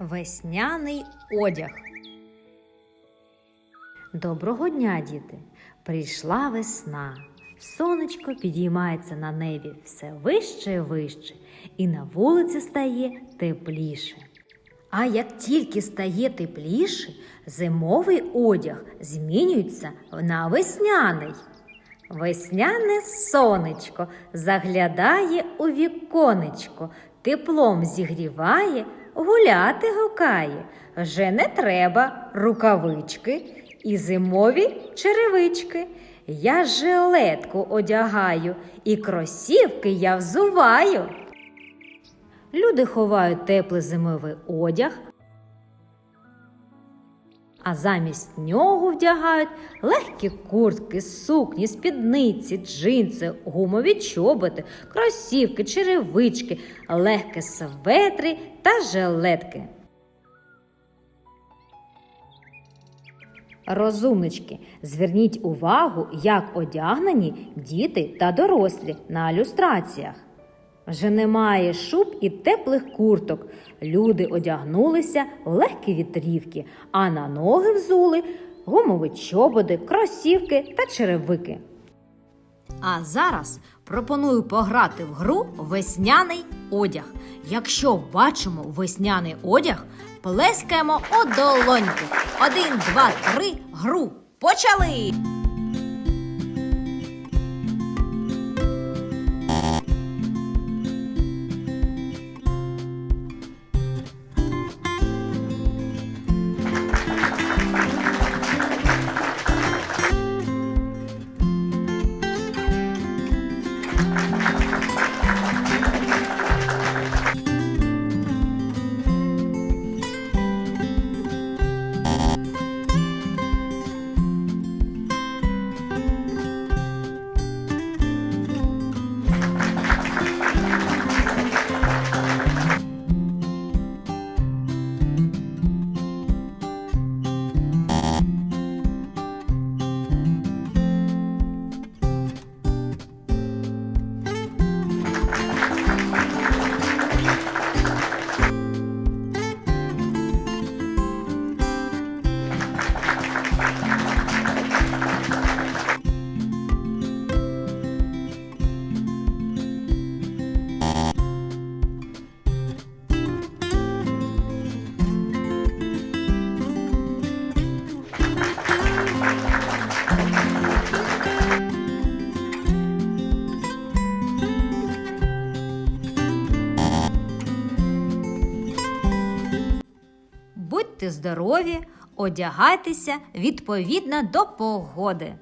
Весняний одяг. Доброго дня, діти! Прийшла весна. Сонечко підіймається на небі все вище і вище, і на вулиці стає тепліше. А як тільки стає тепліше, зимовий одяг змінюється на весняний. Весняне сонечко заглядає у віконечко, теплом зігріває, гуляти гукає. Вже не треба рукавички і зимові черевички. Я жилетку одягаю і кросівки я взуваю. Люди ховають теплий зимовий одяг, а замість нього вдягають легкі куртки, сукні, спідниці, джинси, гумові чоботи, кросівки, черевички, легкі светри та жилетки. Розумнички, зверніть увагу, як одягнені діти та дорослі на ілюстраціях. Вже немає шуб і теплих курток. Люди одягнулися в легкі вітрівки, а на ноги взули гумові чоботи, кросівки та черевики. А зараз пропоную пограти в гру весняний одяг. Якщо бачимо весняний одяг, плескаємо у долоньки. Один, два, три, гру. Почали! Будьте здорові, одягайтеся відповідно до погоди.